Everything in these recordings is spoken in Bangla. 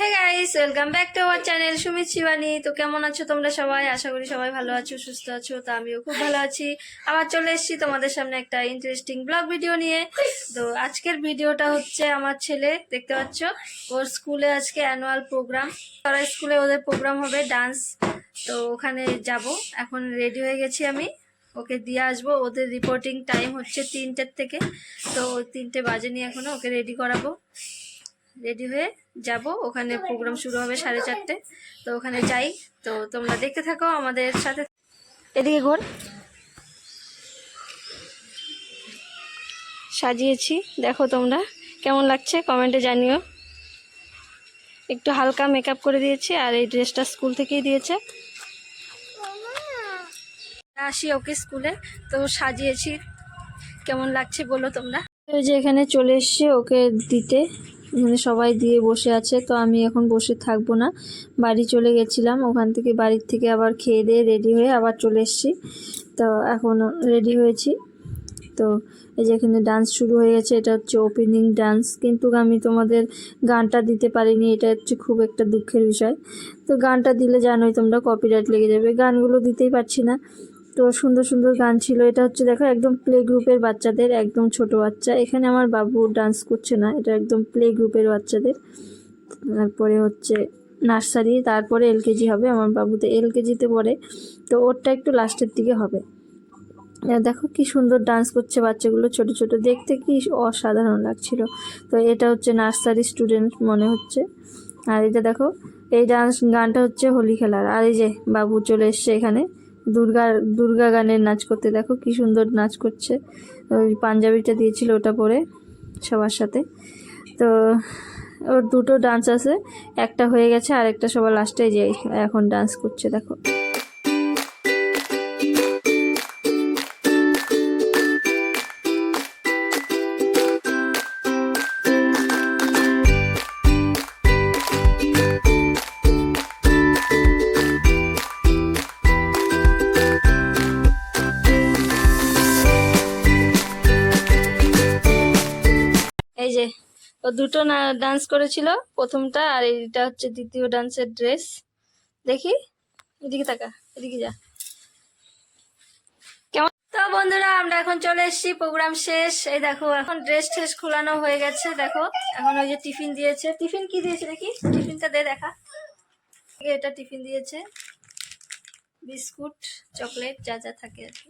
Hey guys welcome back to our channel Sumit Shivani তো কেমন আছো তোমরা সবাই? আশা করি সবাই ভালো আছো, সুস্থ আছো, তো আমিও খুব ভালো আছি। আবার চলে এসেছি তোমাদের সামনে একটা ইন্টারেস্টিং ব্লগ ভিডিও নিয়ে। তো আজকের ভিডিওটা হচ্ছে আমার ছেলে, দেখতে পাচ্ছ? ওর স্কুলে আজকে অ্যানুয়াল প্রোগ্রাম তারা স্কুলে ওদের প্রোগ্রাম হবে ডান্স তো ওখানে যাব। এখন রেডি হয়ে গেছি আমি। ওকে দিয়ে আসব। ওদের রিপোর্টিং টাইম হচ্ছে তিনটের থেকে। তো তিনটে বাজেনি এখনও, ওকে রেডি করাবো। রেডি হয়ে যাব। ওখানে প্রোগ্রাম শুরু হবে সাড়ে চারটে। তো ওখানে যাই। তো তোমরা দেখতে থাকো আমাদের সাথে। এদিকে ঘোর। সাজিয়েছি। দেখো তোমরা। কেমন লাগছে? কমেন্টে জানিও। একটু হালকা মেকআপ করে দিয়েছি আর এই ড্রেসটা স্কুল থেকেই দিয়েছে। আসি ওকে স্কুলে। তো সাজিয়েছি। কেমন লাগছে বলো তোমরা? ওই যে এখানে চলে এসছে ওকে দিতে। সবাই দিয়ে বসে আছে, তো আমি এখন বসে থাকব না। বাড়ি চলে গেছিলাম, ওখান থেকে বাড়ির থেকে আবার খেয়ে দিয়ে রেডি হয়ে আবার চলে এসেছি। তো এখন রেডি হয়েছি। তো এই যে এখানে ডান্স শুরু হয়ে গেছে, এটা হচ্ছে ওপেনিং ডান্স কিন্তু আমি তোমাদের গানটা দিতে পারিনি, এটা হচ্ছে খুব একটা দুঃখের বিষয়। তো গানটা দিলে জানোই তোমরা কপিরাইট লেগে যাবে। গানগুলো দিতেই পারছি না। তো সুন্দর সুন্দর গান ছিল। এটা হচ্ছে দেখো একদম প্লে গ্রুপের বাচ্চাদের, একদম ছোট বাচ্চা। এখানে আমার বাবু ডান্স করছে না, এটা একদম প্লে গ্রুপের বাচ্চাদের। তারপরে হচ্ছে নার্সারি তারপরে এলকেজি হবে, আমার বাবুতে এলকেজিতে পড়ে। তো ওরটা একটু লাস্টের দিকে হবে। দেখো কি সুন্দর ডান্স করছে বাচ্চাগুলো ছোট ছোট, দেখতে কি অসাধারণ লাগছিল। তো এটা হচ্ছে নার্সারি স্টুডেন্ট মনে হচ্ছে। আর এটা দেখো, এই ডান্স গানটা হচ্ছে হোলি খেলার। আর এই যে বাবু চলে এসছে এখানে। দুর্গা দুর্গা গানের নাচ করতে। দেখো কি সুন্দর নাচ করছে। ওই পাঞ্জাবিটা দিয়েছিল ওটা পরে সবার সাথে। তো ওর দুটো ডান্স আছে। একটা হয়ে গেছে আর একটা সবার লাস্টে যে এখন ডান্স করছে, দেখো। যে ও দুটো না ডান্স করেছিল প্রথমটা, আর এইটা হচ্ছে দ্বিতীয় ডান্সের ড্রেস দেখি, এদিকে তাকা, এদিকে যা। কেমন? তো বন্ধুরা, আমরা এখন চলে এসেছি প্রোগ্রাম শেষ। এই দেখো, এখন ড্রেস ঠ্রেস খোলানো হয়ে গেছে, দেখো। এখন ওই যে টিফিন দিয়েছে। টিফিন কি দিয়েছে দেখি? টিফিনটা দে, দেখা। এটা টিফিন দিয়েছে। বিস্কুট, চকলেট, যা যা থাকে আর কি।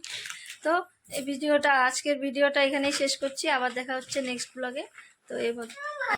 তো এই ভিডিওটা, আজকের ভিডিওটা এখানেই শেষ করছি। আবার দেখা হচ্ছে নেক্সট ব্লগে 对，不。